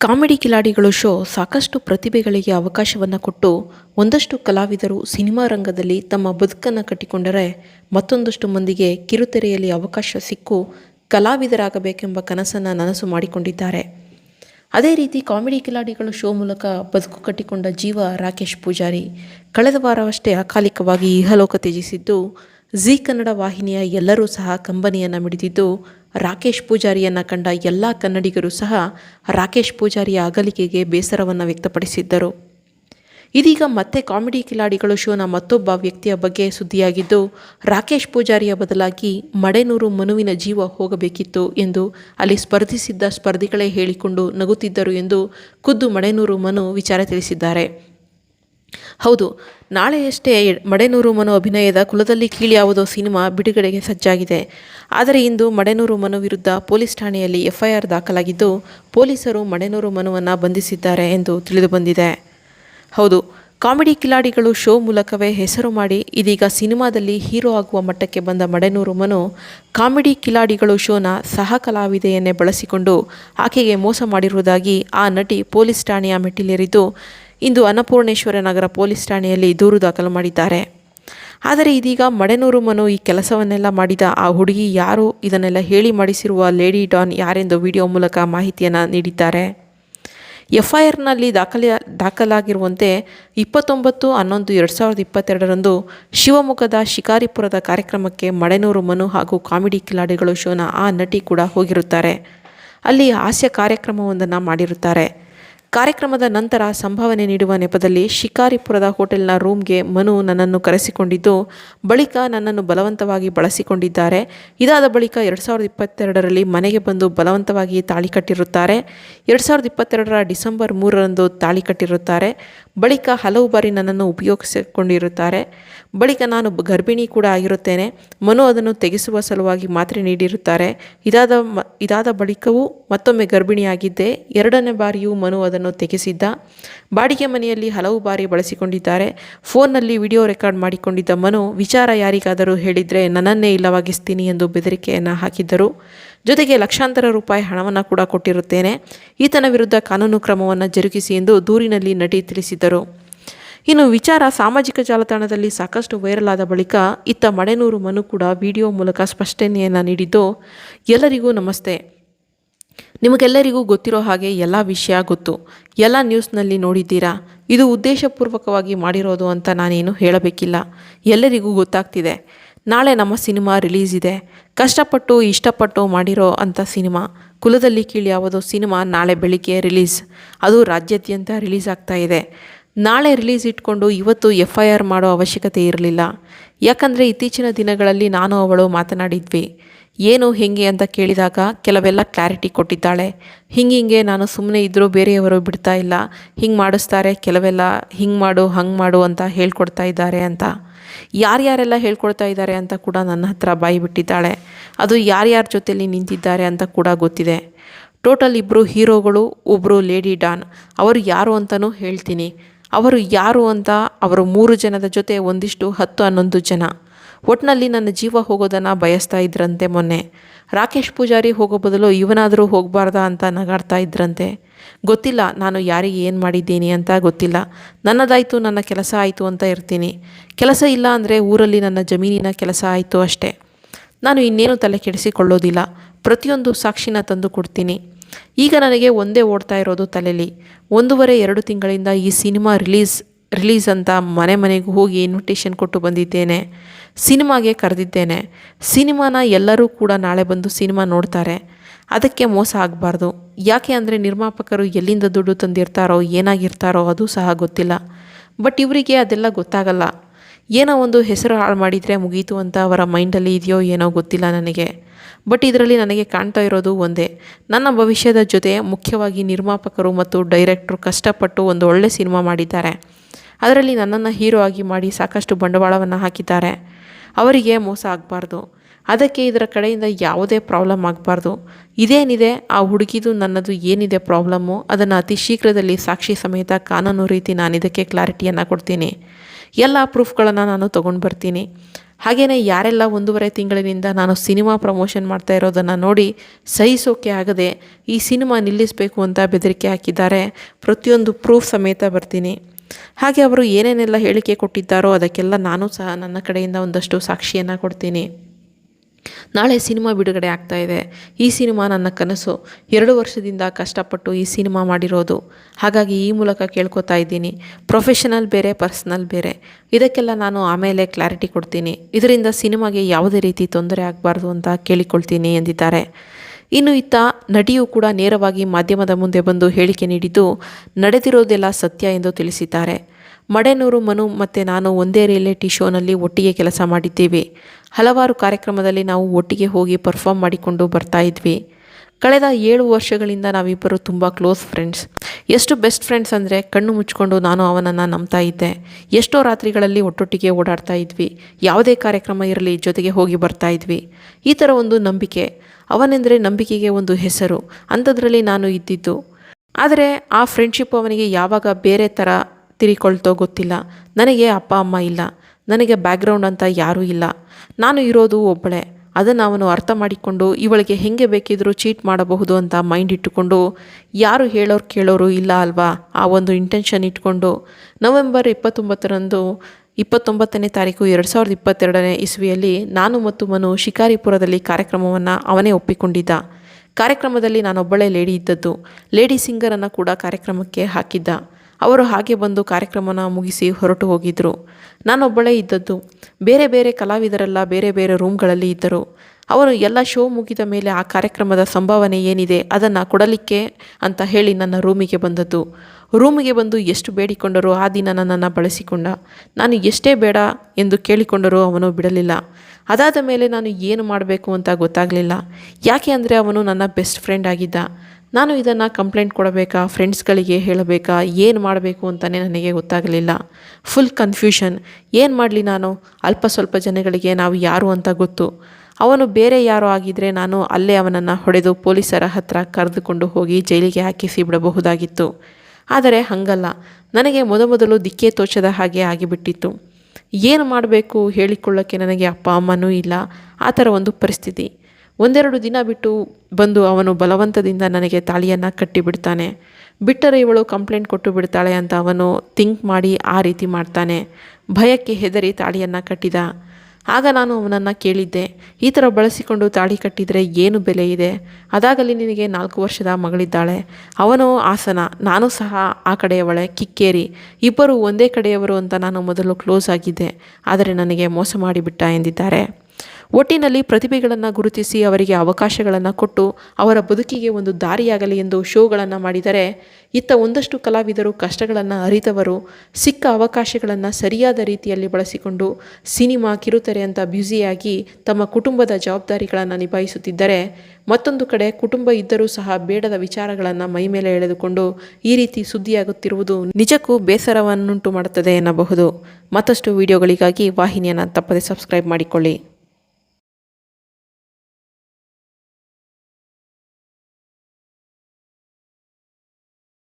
Comedy ಕಿಲಾಡಿಗಳು show ಸಾಕಷ್ಟು ಪ್ರತಿಭೆಗಳಿಗೆ ಅವಕಾಶವನ್ನು ಕೊಟ್ಟು ಒಂದಷ್ಟು ಕಲಾವಿದರು ಸಿನಿಮಾ ರಂಗದಲ್ಲಿ ತಮ್ಮ ಬದುಕನ್ನು ಕಟ್ಟಿಕೊಂಡರೆ ಮತ್ತೊಂದಷ್ಟು ಮಂದಿಗೆ ಕಿರುತೆರೆಯಲ್ಲಿ ಅವಕಾಶ ಸಿಕ್ಕು ಕಲಾವಿದರಾಗಬೇಕೆಂಬ ಕನಸನ್ನು ನನಸು ಮಾಡಿಕೊಂಡಿದ್ದಾರೆ. ಅದೇ ರೀತಿ ಕಾಮಿಡಿ ಕಿಲಾಡಿಗಳು ಶೋ ಮೂಲಕ ಬದುಕು ಕಟ್ಟಿಕೊಂಡ ಜೀವ ರಾಕೇಶ್ ಪೂಜಾರಿ ಕಳೆದ ವಾರವಷ್ಟೇ ಅಕಾಲಿಕವಾಗಿ ಇಹಲೋಕ ತ್ಯಜಿಸಿದ್ದು ಜಿ ಕನ್ನಡ ವಾಹಿನಿಯ ಎಲ್ಲರೂ ಸಹ ಕಂಬನಿಯನ್ನು ಮಿಡಿದಿದ್ದು ರಾಕೇಶ್ ಪೂಜಾರಿಯನ್ನು ಕಂಡ ಎಲ್ಲ ಕನ್ನಡಿಗರು ಸಹ ರಾಕೇಶ್ ಪೂಜಾರಿಯ ಅಗಲಿಕೆಗೆ ಬೇಸರವನ್ನು ವ್ಯಕ್ತಪಡಿಸಿದ್ದರು. ಇದೀಗ ಮತ್ತೆ ಕಾಮಿಡಿ ಕಿಲಾಡಿಗಳು ಶೋನ ಮತ್ತೊಬ್ಬ ವ್ಯಕ್ತಿಯ ಬಗ್ಗೆ ಸುದ್ದಿಯಾಗಿದ್ದು, ರಾಕೇಶ್ ಪೂಜಾರಿಯ ಬದಲಾಗಿ ಮಡೆನೂರು ಮನುವಿನ ಜೀವ ಹೋಗಬೇಕಿತ್ತು ಎಂದು ಅಲ್ಲಿ ಸ್ಪರ್ಧಿಸಿದ್ದ ಸ್ಪರ್ಧಿಗಳೇ ಹೇಳಿಕೊಂಡು ನಗುತ್ತಿದ್ದರು ಎಂದು ಖುದ್ದು ಮಡೆನೂರು ಮನು ವಿಚಾರ ತಿಳಿಸಿದ್ದಾರೆ. ಹೌದು, ನಾಳೆಯಷ್ಟೇ ಮಡೆನೂರು ಮನು ಅಭಿನಯದ ಕುಲದಲ್ಲಿ ಕೀಳಿಯಾವುದೋ ಸಿನಿಮಾ ಬಿಡುಗಡೆಗೆ ಸಜ್ಜಾಗಿದೆ. ಆದರೆ ಇಂದು ಮಡೆನೂರು ಮನು ವಿರುದ್ಧ ಪೊಲೀಸ್ ಠಾಣೆಯಲ್ಲಿ ಎಫ್ಐಆರ್ ದಾಖಲಾಗಿದ್ದು, ಪೊಲೀಸರು ಮಡೆನೂರು ಮನುವನ್ನು ಬಂಧಿಸಿದ್ದಾರೆ ಎಂದು ತಿಳಿದುಬಂದಿದೆ. ಹೌದು, ಕಾಮಿಡಿ ಕಿಲಾಡಿಗಳು ಶೋ ಮೂಲಕವೇ ಹೆಸರು ಮಾಡಿ ಇದೀಗ ಸಿನಿಮಾದಲ್ಲಿ ಹೀರೋ ಆಗುವ ಮಟ್ಟಕ್ಕೆ ಬಂದ ಮಡೆನೂರು ಮನು, ಕಾಮಿಡಿ ಕಿಲಾಡಿಗಳು ಶೋನ ಸಹ ಕಲಾವಿದೆಯನ್ನೇ ಬಳಸಿಕೊಂಡು ಆಕೆಗೆ ಮೋಸ ಮಾಡಿರುವುದಾಗಿ ಆ ನಟಿ ಪೊಲೀಸ್ ಠಾಣೆಯ ಮೆಟ್ಟಿಲೇರಿದ್ದು ಇಂದು ಅನ್ನಪೂರ್ಣೇಶ್ವರ ನಗರ ಪೊಲೀಸ್ ಠಾಣೆಯಲ್ಲಿ ದೂರು ದಾಖಲು ಮಾಡಿದ್ದಾರೆ. ಆದರೆ ಇದೀಗ ಮಡೆನೂರು ಮನು ಈ ಕೆಲಸವನ್ನೆಲ್ಲ ಮಾಡಿದ. ಆ ಹುಡುಗಿ ಯಾರು? ಇದನ್ನೆಲ್ಲ ಹೇಳಿ ಮಾಡಿಸಿರುವ ಲೇಡಿ ಡಾನ್ ಯಾರೆಂದು ವಿಡಿಯೋ ಮೂಲಕ ಮಾಹಿತಿಯನ್ನು ನೀಡಿದ್ದಾರೆ. ಎಫ್ಐಆರ್ನಲ್ಲಿ ದಾಖಲೆ, ದಾಖಲಾಗಿರುವಂತೆ ಇಪ್ಪತ್ತೊಂಬತ್ತು, ಹನ್ನೊಂದು, ಎರಡು ಸಾವಿರದ ಇಪ್ಪತ್ತೆರಡರಂದು ಶಿವಮೊಗ್ಗದ ಶಿಕಾರಿಪುರದ ಕಾರ್ಯಕ್ರಮಕ್ಕೆ ಮಡೆನೂರು ಮನು ಹಾಗೂ ಕಾಮಿಡಿ ಕಿಲಾಡಿಗಳು ಶೋನ ಆ ನಟಿ ಕೂಡ ಹೋಗಿರುತ್ತಾರೆ. ಅಲ್ಲಿ ಹಾಸ್ಯ ಕಾರ್ಯಕ್ರಮವೊಂದನ್ನು ಮಾಡಿರುತ್ತಾರೆ. ಕಾರ್ಯಕ್ರಮದ ನಂತರ ಸಂಭಾವನೆ ನೀಡುವ ನೆಪದಲ್ಲಿ ಶಿಕಾರಿಪುರದ ಹೋಟೆಲ್ನ ರೂಮ್ಗೆ ಮನು ನನ್ನನ್ನು ಕರೆಸಿಕೊಂಡಿದ್ದು, ಬಳಿಕ ನನ್ನನ್ನು ಬಲವಂತವಾಗಿ ಬಳಸಿಕೊಂಡಿದ್ದಾರೆ. ಇದಾದ ಬಳಿಕ ಎರಡು ಸಾವಿರದ ಇಪ್ಪತ್ತೆರಡರಲ್ಲಿ ಮನೆಗೆ ಬಂದು ಬಲವಂತವಾಗಿ ತಾಳಿ ಕಟ್ಟಿರುತ್ತಾರೆ. ಎರಡು ಸಾವಿರದ ಇಪ್ಪತ್ತೆರಡರ ಡಿಸೆಂಬರ್ ಮೂರರಂದು ತಾಳಿ ಕಟ್ಟಿರುತ್ತಾರೆ. ಬಳಿಕ ಹಲವು ಬಾರಿ ನನ್ನನ್ನು ಉಪಯೋಗಿಸಿಕೊಂಡಿರುತ್ತಾರೆ. ಬಳಿಕ ನಾನು ಗರ್ಭಿಣಿ ಕೂಡ ಆಗಿರುತ್ತೇನೆ. ಮನು ಅದನ್ನು ತೆಗೆಸುವ ಸಲುವಾಗಿ ಮಾತ್ರೆ ನೀಡಿರುತ್ತಾರೆ. ಇದಾದ ಇದಾದ ಬಳಿಕವೂ ಮತ್ತೊಮ್ಮೆ ಗರ್ಭಿಣಿಯಾಗಿದ್ದೆ. ಎರಡನೇ ಬಾರಿಯೂ ಮನು ಅದನ್ನು ತೆಗೆಸಿದ್ದ. ಬಾಡಿಗೆ ಮನೆಯಲ್ಲಿ ಹಲವು ಬಾರಿ ಬಳಸಿಕೊಂಡಿದ್ದಾರೆ. ಫೋನ್ನಲ್ಲಿ ವಿಡಿಯೋ ರೆಕಾರ್ಡ್ ಮಾಡಿಕೊಂಡಿದ್ದ ಮನು, ವಿಚಾರ ಯಾರಿಗಾದರೂ ಹೇಳಿದರೆ ನನ್ನನ್ನೇ ಇಲ್ಲವಾಗಿಸ್ತೀನಿ ಎಂದು ಬೆದರಿಕೆಯನ್ನು ಹಾಕಿದ್ದರು. ಜೊತೆಗೆ ಲಕ್ಷಾಂತರ ರೂಪಾಯಿ ಹಣವನ್ನು ಕೂಡ ಕೊಟ್ಟಿರುತ್ತೇನೆ. ಈತನ ವಿರುದ್ಧ ಕಾನೂನು ಕ್ರಮವನ್ನು ಜರುಗಿಸಿ ಎಂದು ದೂರಿನಲ್ಲಿ ನಟಿ ತಿಳಿಸಿದ್ದರು. ಇನ್ನು ವಿಚಾರ ಸಾಮಾಜಿಕ ಜಾಲತಾಣದಲ್ಲಿ ಸಾಕಷ್ಟು ವೈರಲ್ ಆದ ಬಳಿಕ ಇತ್ತ ಮಡೆನೂರು ಮನು ಕೂಡ ವಿಡಿಯೋ ಮೂಲಕ ಸ್ಪಷ್ಟನೆಯನ್ನು ನೀಡಿದ್ದು, ಎಲ್ಲರಿಗೂ ನಮಸ್ತೆ. ನಿಮಗೆಲ್ಲರಿಗೂ ಗೊತ್ತಿರೋ ಹಾಗೆ ಎಲ್ಲ ವಿಷಯ ಗೊತ್ತು. ಎಲ್ಲ ನ್ಯೂಸ್ನಲ್ಲಿ ನೋಡಿದ್ದೀರಾ? ಇದು ಉದ್ದೇಶಪೂರ್ವಕವಾಗಿ ಮಾಡಿರೋದು ಅಂತ ನಾನೇನು ಹೇಳಬೇಕಿಲ್ಲ. ಎಲ್ಲರಿಗೂ ಗೊತ್ತಾಗ್ತಿದೆ. ನಾಳೆ ನಮ್ಮ ಸಿನಿಮಾ ರಿಲೀಸ್ ಇದೆ. ಕಷ್ಟಪಟ್ಟು, ಇಷ್ಟಪಟ್ಟು ಮಾಡಿರೋ ಅಂಥ ಸಿನಿಮಾ. ಕುಲದಲ್ಲಿ ಕೀಳ್ಯಾವುದೋ ಸಿನಿಮಾ ನಾಳೆ ಬೆಳಿಗ್ಗೆ ರಿಲೀಸ್. ಅದು ರಾಜ್ಯಾದ್ಯಂತ ರಿಲೀಸ್ ಆಗ್ತಾ ಇದೆ. ನಾಳೆ ರಿಲೀಸ್ ಇಟ್ಕೊಂಡು ಇವತ್ತು ಎಫ್ ಐ ಆರ್ ಮಾಡೋ ಅವಶ್ಯಕತೆ ಇರಲಿಲ್ಲ. ಯಾಕಂದರೆ ಇತ್ತೀಚಿನ ದಿನಗಳಲ್ಲಿ ನಾನು ಅವಳು ಮಾತನಾಡಿದ್ವಿ. ಏನು ಹೇಗೆ ಅಂತ ಕೇಳಿದಾಗ ಕೆಲವೆಲ್ಲ ಕ್ಲಾರಿಟಿ ಕೊಟ್ಟಿದ್ದಾಳೆ. ಹಿಂಗೆ ಹಿಂಗೆ ನಾನು ಸುಮ್ಮನೆ ಇದ್ದರೂ ಬೇರೆಯವರು ಬಿಡ್ತಾ ಇಲ್ಲ. ಹಿಂಗೆ ಮಾಡಿಸ್ತಾರೆ, ಕೆಲವೆಲ್ಲ ಹಿಂಗೆ ಮಾಡು, ಹಂಗೆ ಮಾಡು ಅಂತ ಹೇಳ್ಕೊಡ್ತಾ ಇದ್ದಾರೆ ಅಂತ. ಯಾರ್ಯಾರೆಲ್ಲ ಹೇಳ್ಕೊಡ್ತಾ ಇದ್ದಾರೆ ಅಂತ ಕೂಡ ನನ್ನ ಹತ್ರ ಬಾಯಿ ಬಿಟ್ಟಿದ್ದಾಳೆ. ಅದು ಯಾರ್ಯಾರ ಜೊತೆಯಲ್ಲಿ ನಿಂತಿದ್ದಾರೆ ಅಂತ ಕೂಡ ಗೊತ್ತಿದೆ. ಟೋಟಲ್ ಇಬ್ಬರು ಹೀರೋಗಳು ಒಬ್ಬರು ಲೇಡಿ ಡಾನ್. ಅವರು ಯಾರು ಅಂತಲೂ ಹೇಳ್ತೀನಿ. ಅವರು ಯಾರು ಅಂತ ಅವರು ಮೂರು ಜನದ ಜೊತೆ ಒಂದಿಷ್ಟು ಹತ್ತು ಹನ್ನೊಂದು ಜನ. ಒಟ್ಟಿನಲ್ಲಿ ನನ್ನ ಜೀವ ಹೋಗೋದನ್ನು ಬಯಸ್ತಾ ಇದ್ರಂತೆ ಮೊನ್ನೆ. ರಾಕೇಶ್ ಪೂಜಾರಿ ಹೋಗೋ ಬದಲು ಇವನಾದರೂ ಹೋಗಬಾರ್ದಾ ಅಂತ ನಗಾಡ್ತಾ ಇದ್ರಂತೆ. ಗೊತ್ತಿಲ್ಲ, ನಾನು ಯಾರಿಗೆ ಏನು ಮಾಡಿದ್ದೀನಿ ಅಂತ ಗೊತ್ತಿಲ್ಲ. ನನ್ನದಾಯಿತು, ನನ್ನ ಕೆಲಸ ಆಯಿತು ಅಂತ ಇರ್ತೀನಿ. ಕೆಲಸ ಇಲ್ಲ ಅಂದರೆ ಊರಲ್ಲಿ ನನ್ನ ಜಮೀನಿನ ಕೆಲಸ ಆಯಿತು ಅಷ್ಟೇ. ನಾನು ಇನ್ನೇನು ತಲೆ ಕೆಡಿಸಿಕೊಳ್ಳೋದಿಲ್ಲ. ಪ್ರತಿಯೊಂದು ಸಾಕ್ಷಿನ ತಂದು ಕೊಡ್ತೀನಿ. ಈಗ ನನಗೆ ಒಂದೇ ಓಡ್ತಾ ಇರೋದು ತಲೆಯಲ್ಲಿ ಒಂದೂವರೆ, ಎರಡು ತಿಂಗಳಿಂದ ಈ ಸಿನಿಮಾ ರಿಲೀಸ್ ರಿಲೀಸ್ ಅಂತ ಮನೆ ಮನೆಗೂ ಹೋಗಿ ಇನ್ವಿಟೇಷನ್ ಕೊಟ್ಟು ಬಂದಿದ್ದೇನೆ. ಸಿನಿಮಾಗೆ ಕರೆದಿದ್ದೇನೆ. ಸಿನಿಮಾನ ಎಲ್ಲರೂ ಕೂಡ ನಾಳೆ ಬಂದು ಸಿನಿಮಾ ನೋಡ್ತಾರೆ. ಅದಕ್ಕೆ ಮೋಸ ಆಗಬಾರ್ದು. ಯಾಕೆ ಅಂದರೆ ನಿರ್ಮಾಪಕರು ಎಲ್ಲಿಂದ ದುಡ್ಡು ತಂದಿರ್ತಾರೋ, ಏನಾಗಿರ್ತಾರೋ ಅದು ಸಹ ಗೊತ್ತಿಲ್ಲ. ಬಟ್ ಇವರಿಗೆ ಅದೆಲ್ಲ ಗೊತ್ತಾಗಲ್ಲ. ಏನೋ ಒಂದು ಹೆಸರು ಹಾಳು ಮಾಡಿದರೆ ಮುಗೀತು ಅಂತ ಅವರ ಮೈಂಡಲ್ಲಿ ಇದೆಯೋ ಏನೋ ಗೊತ್ತಿಲ್ಲ ನನಗೆ. ಬಟ್ ಇದರಲ್ಲಿ ನನಗೆ ಕಾಣ್ತಾ ಇರೋದು ಒಂದೇ. ನನ್ನ ಭವಿಷ್ಯದ ಜೊತೆ ಮುಖ್ಯವಾಗಿ ನಿರ್ಮಾಪಕರು ಮತ್ತು ಡೈರೆಕ್ಟ್ರು ಕಷ್ಟಪಟ್ಟು ಒಂದು ಒಳ್ಳೆ ಸಿನಿಮಾ ಮಾಡಿದ್ದಾರೆ. ಅದರಲ್ಲಿ ನನ್ನನ್ನು ಹೀರೋ ಆಗಿ ಮಾಡಿ ಸಾಕಷ್ಟು ಬಂಡವಾಳವನ್ನು ಹಾಕಿದ್ದಾರೆ. ಅವರಿಗೆ ಮೋಸ ಆಗಬಾರ್ದು. ಅದಕ್ಕೆ ಇದರ ಕಡೆಯಿಂದ ಯಾವುದೇ ಪ್ರಾಬ್ಲಮ್ ಆಗಬಾರ್ದು. ಇದೇನಿದೆ? ಆ ಹುಡುಗಿದು ನನ್ನದು ಏನಿದೆ ಪ್ರಾಬ್ಲಮ್ಮು? ಅದನ್ನು ಅತಿ ಶೀಘ್ರದಲ್ಲಿ ಸಾಕ್ಷಿ ಸಮೇತ ಕಾನೂನು ರೀತಿ ನಾನು ಇದಕ್ಕೆ ಕ್ಲಾರಿಟಿಯನ್ನು ಕೊಡ್ತೀನಿ. ಎಲ್ಲ ಪ್ರೂಫ್ಗಳನ್ನು ನಾನು ತೊಗೊಂಡು ಬರ್ತೀನಿ. ಹಾಗೆಯೇ ಯಾರೆಲ್ಲ ಒಂದೂವರೆ ತಿಂಗಳಿನಿಂದ ನಾನು ಸಿನಿಮಾ ಪ್ರಮೋಷನ್ ಮಾಡ್ತಾ ಇರೋದನ್ನು ನೋಡಿ ಸಹಿಸೋಕೆ ಆಗದೆ ಈ ಸಿನಿಮಾ ನಿಲ್ಲಿಸಬೇಕು ಅಂತ ಬೆದರಿಕೆ ಹಾಕಿದ್ದಾರೆ, ಪ್ರತಿಯೊಂದು ಪ್ರೂಫ್ ಸಮೇತ ಬರ್ತೀನಿ. ಹಾಗೆ ಅವರು ಏನೇನೆಲ್ಲ ಹೇಳಿಕೆ ಕೊಟ್ಟಿದ್ದಾರೋ ಅದಕ್ಕೆಲ್ಲ ನಾನು ಸಹ ನನ್ನ ಕಡೆಯಿಂದ ಒಂದಷ್ಟು ಸಾಕ್ಷಿಯನ್ನು ಕೊಡ್ತೀನಿ. ನಾಳೆ ಸಿನಿಮಾ ಬಿಡುಗಡೆ ಆಗ್ತಾ ಇದೆ. ಈ ಸಿನಿಮಾ ನನ್ನ ಕನಸು. ಎರಡು ವರ್ಷದಿಂದ ಕಷ್ಟಪಟ್ಟು ಈ ಸಿನಿಮಾ ಮಾಡಿರೋದು. ಹಾಗಾಗಿ ಈ ಮೂಲಕ ಕೇಳ್ಕೊತಾ ಇದ್ದೀನಿ. ಪ್ರೊಫೆಷನಲ್ ಬೇರೆ, ಪರ್ಸ್ನಲ್ ಬೇರೆ. ಇದಕ್ಕೆಲ್ಲ ನಾನು ಆಮೇಲೆ ಕ್ಲಾರಿಟಿ ಕೊಡ್ತೀನಿ. ಇದರಿಂದ ಸಿನಿಮಾಗೆ ಯಾವುದೇ ರೀತಿ ತೊಂದರೆ ಆಗಬಾರ್ದು ಅಂತ ಕೇಳಿಕೊಳ್ತೀನಿ ಎಂದಿದ್ದಾರೆ. ಇನ್ನು ಇತ್ತ ನಟಿಯೂ ಕೂಡ ನೇರವಾಗಿ ಮಾಧ್ಯಮದ ಮುಂದೆ ಬಂದು ಹೇಳಿಕೆ ನೀಡಿದ್ದು, ನಡೆದಿರೋದೆಲ್ಲ ಸತ್ಯ ಎಂದು ತಿಳಿಸಿದ್ದಾರೆ. ಮಡೆನೂರು ಮನು ಮತ್ತು ನಾನು ಒಂದೇ ರಿಯಾಲಿಟಿ ಶೋನಲ್ಲಿ ಒಟ್ಟಿಗೆ ಕೆಲಸ ಮಾಡಿದ್ದೇವೆ. ಹಲವಾರು ಕಾರ್ಯಕ್ರಮದಲ್ಲಿ ನಾವು ಒಟ್ಟಿಗೆ ಹೋಗಿ ಪರ್ಫಾರ್ಮ್ ಮಾಡಿಕೊಂಡು ಬರ್ತಾ ಇದ್ವಿ. ಕಳೆದ ಏಳು ವರ್ಷಗಳಿಂದ ನಾವಿಬ್ಬರು ತುಂಬ ಕ್ಲೋಸ್ ಫ್ರೆಂಡ್ಸ್. ಎಷ್ಟು ಬೆಸ್ಟ್ ಫ್ರೆಂಡ್ಸ್ ಅಂದರೆ ಕಣ್ಣು ಮುಚ್ಕೊಂಡು ನಾನು ಅವನನ್ನು ನಂಬ್ತಾ ಇದ್ದೆ. ಎಷ್ಟೋ ರಾತ್ರಿಗಳಲ್ಲಿ ಒಟ್ಟೊಟ್ಟಿಗೆ ಓಡಾಡ್ತಾ ಇದ್ವಿ. ಯಾವುದೇ ಕಾರ್ಯಕ್ರಮ ಇರಲಿ, ಜೊತೆಗೆ ಹೋಗಿ ಬರ್ತಾ ಇದ್ವಿ. ಈ ಥರ ಒಂದು ನಂಬಿಕೆ. ಅವನೆಂದರೆ ನಂಬಿಕೆಗೆ ಒಂದು ಹೆಸರು. ಅಂಥದ್ರಲ್ಲಿ ನಾನು ಇದ್ದಿದ್ದು. ಆದರೆ ಆ ಫ್ರೆಂಡ್ಶಿಪ್ ಅವನಿಗೆ ಯಾವಾಗ ಬೇರೆ ಥರ ತಿರಿಕೊಳ್ತೋ ಗೊತ್ತಿಲ್ಲ. ನನಗೆ ಅಪ್ಪ, ಅಮ್ಮ ಇಲ್ಲ. ನನಗೆ ಬ್ಯಾಕ್ಗ್ರೌಂಡ್ ಅಂತ ಯಾರೂ ಇಲ್ಲ. ನಾನು ಇರೋದು ಒಬ್ಬಳೇ. ಅದನ್ನು ಅವನು ಅರ್ಥ ಮಾಡಿಕೊಂಡು ಇವಳಿಗೆ ಹೆಂಗೆ ಬೇಕಿದ್ರೂ ಚೀಟ್ ಮಾಡಬಹುದು ಅಂತ ಮೈಂಡ್ ಇಟ್ಟುಕೊಂಡು, ಯಾರು ಹೇಳೋರು ಕೇಳೋರು ಇಲ್ಲ ಅಲ್ವಾ? ಆ ಒಂದು ಇಂಟೆನ್ಷನ್ ಇಟ್ಕೊಂಡು, ನವೆಂಬರ್ ಇಪ್ಪತ್ತೊಂಬತ್ತರಂದು, ಇಪ್ಪತ್ತೊಂಬತ್ತನೇ ತಾರೀಕು ಎರಡು ಸಾವಿರದ ಇಪ್ಪತ್ತೆರಡನೇ ಇಸ್ವಿಯಲ್ಲಿ ನಾನು ಮತ್ತು ಮನು ಶಿಕಾರಿಪುರದಲ್ಲಿ ಕಾರ್ಯಕ್ರಮವನ್ನು ಅವನೇ ಒಪ್ಪಿಕೊಂಡಿದ್ದ. ಕಾರ್ಯಕ್ರಮದಲ್ಲಿ ನಾನೊಬ್ಬಳೇ ಲೇಡಿ ಇದ್ದದ್ದು. ಲೇಡಿ ಸಿಂಗರನ್ನು ಕೂಡ ಕಾರ್ಯಕ್ರಮಕ್ಕೆ ಹಾಕಿದ್ದ. ಅವರು ಹಾಗೆ ಬಂದು ಕಾರ್ಯಕ್ರಮನ ಮುಗಿಸಿ ಹೊರಟು ಹೋಗಿದ್ದರು ನಾನೊಬ್ಬಳೇ ಇದ್ದದ್ದು. ಬೇರೆ ಬೇರೆ ಕಲಾವಿದರೆಲ್ಲ ಬೇರೆ ಬೇರೆ ರೂಮ್ಗಳಲ್ಲಿ ಇದ್ದರು. ಅವರು ಎಲ್ಲ ಶೋ ಮುಗಿದ ಮೇಲೆ ಆ ಕಾರ್ಯಕ್ರಮದ ಸಂಭಾವನೆ ಏನಿದೆ ಅದನ್ನು ಕೊಡಲಿಕ್ಕೆ ಅಂತ ಹೇಳಿ ನನ್ನ ರೂಮಿಗೆ ಬಂದದ್ದು. ರೂಮಿಗೆ ಬಂದು ಎಷ್ಟು ಬೇಡಿಕೊಂಡರೂ ಆ ದಿನ ನನ್ನನ್ನು ಬಳಸಿಕೊಂಡ. ನಾನು ಎಷ್ಟೇ ಬೇಡ ಎಂದು ಕೇಳಿಕೊಂಡರೂ ಅವನು ಬಿಡಲಿಲ್ಲ. ಅದಾದ ಮೇಲೆ ನಾನು ಏನು ಮಾಡಬೇಕು ಅಂತ ಗೊತ್ತಾಗಲಿಲ್ಲ. ಯಾಕೆ ಅಂದರೆ ಅವನು ನನ್ನ ಬೆಸ್ಟ್ ಫ್ರೆಂಡ್ ಆಗಿದ್ದ. ನಾನು ಇದನ್ನು ಕಂಪ್ಲೇಂಟ್ ಕೊಡಬೇಕಾ? ಫ್ರೆಂಡ್ಸ್ಗಳಿಗೆ ಹೇಳಬೇಕಾ? ಏನು ಮಾಡಬೇಕು ಅಂತಲೇ ನನಗೆ ಗೊತ್ತಾಗಲಿಲ್ಲ. Full confusion. ಏನು ಮಾಡಲಿ ನಾನು? ಅಲ್ಪ ಸ್ವಲ್ಪ ಜನಗಳಿಗೆ ನಾವು ಯಾರು ಅಂತ ಗೊತ್ತು. ಅವನು ಬೇರೆ ಯಾರೋ ಆಗಿದ್ದರೆ ನಾನು ಅಲ್ಲೇ ಅವನನ್ನು ಹೊಡೆದು ಪೊಲೀಸರ ಹತ್ರ ಕರೆದುಕೊಂಡು ಹೋಗಿ ಜೈಲಿಗೆ ಹಾಕಿಸಿ ಬಿಡಬಹುದಾಗಿತ್ತು. ಆದರೆ ಹಾಗಲ್ಲ. ನನಗೆ ಮೊದಮೊದಲು ದಿಕ್ಕೇ ತೋಚದ ಹಾಗೆ ಆಗಿಬಿಟ್ಟಿತ್ತು. ಏನು ಮಾಡಬೇಕು ಹೇಳಿಕೊಳ್ಳೋಕ್ಕೆ ನನಗೆ ಅಪ್ಪ ಅಮ್ಮನೂ ಇಲ್ಲ. ಆ ಥರ ಒಂದು ಪರಿಸ್ಥಿತಿ. ಒಂದೆರಡು ದಿನ ಬಿಟ್ಟು ಬಂದು ಅವನು ಬಲವಂತದಿಂದ ನನಗೆ ತಾಳಿಯನ್ನು ಕಟ್ಟಿಬಿಡ್ತಾನೆ. ಬಿಟ್ಟರೆ ಇವಳು ಕಂಪ್ಲೇಂಟ್ ಕೊಟ್ಟು ಬಿಡ್ತಾಳೆ ಅಂತ ಅವನು ಥಿಂಕ್ ಮಾಡಿ ಆ ರೀತಿ ಮಾಡ್ತಾನೆ. ಭಯಕ್ಕೆ ಹೆದರಿ ತಾಳಿಯನ್ನು ಕಟ್ಟಿದ. ಆಗ ನಾನು ಅವನನ್ನು ಕೇಳಿದ್ದೆ. ಈ ಥರ ಬಳಸಿಕೊಂಡು ತಾಳಿ ಕಟ್ಟಿದರೆ ಏನು ಬೆಲೆ ಇದೆ? ಅದಾಗಲಿ ನಿನಗೆ ನಾಲ್ಕು ವರ್ಷದ ಮಗಳಿದ್ದಾಳೆ. ಅವನು ಹಾಸನ ನಾನು ಸಹ ಆ ಕಡೆಯವಳೆ, ಕಿಕ್ಕೇರಿ. ಇಬ್ಬರು ಒಂದೇ ಕಡೆಯವರು ಅಂತ ನಾನು ಮೊದಲು ಕ್ಲೋಸ್ ಆಗಿದ್ದೆ. ಆದರೆ ನನಗೆ ಮೋಸ ಮಾಡಿಬಿಟ್ಟ ಎಂದಿದ್ದಾರೆ. ಒಟ್ಟಿನಲ್ಲಿ ಪ್ರತಿಭೆಗಳನ್ನು ಗುರುತಿಸಿ ಅವರಿಗೆ ಅವಕಾಶಗಳನ್ನು ಕೊಟ್ಟು ಅವರ ಬದುಕಿಗೆ ಒಂದು ದಾರಿಯಾಗಲಿ ಎಂದು ಶೋಗಳನ್ನು ಮಾಡಿದರೆ ಇತ್ತ ಒಂದಷ್ಟು ಕಲಾವಿದರು ಕಷ್ಟಗಳನ್ನು ಅರಿತವರು, ಸಿಕ್ಕ ಅವಕಾಶಗಳನ್ನು ಸರಿಯಾದ ರೀತಿಯಲ್ಲಿ ಬಳಸಿಕೊಂಡು ಸಿನಿಮಾ ಕಿರುತೆರೆ ಅಂತ ಬ್ಯುಸಿಯಾಗಿ ತಮ್ಮ ಕುಟುಂಬದ ಜವಾಬ್ದಾರಿಗಳನ್ನು ನಿಭಾಯಿಸುತ್ತಿದ್ದರೆ ಮತ್ತೊಂದು ಕಡೆ ಕುಟುಂಬ ಇದ್ದರೂ ಸಹ ಬೇಡದ ವಿಚಾರಗಳನ್ನು ಮೈಮೇಲೆ ಎಳೆದುಕೊಂಡು ಈ ರೀತಿ ಸುದ್ದಿಯಾಗುತ್ತಿರುವುದು ನಿಜಕ್ಕೂ ಬೇಸರವನ್ನುಂಟು ಮಾಡುತ್ತದೆ ಎನ್ನಬಹುದು. ಮತ್ತಷ್ಟು ವಿಡಿಯೋಗಳಿಗಾಗಿ ವಾಹಿನಿಯನ್ನು ತಪ್ಪದೆ ಸಬ್ಸ್ಕ್ರೈಬ್ ಮಾಡಿಕೊಳ್ಳಿ.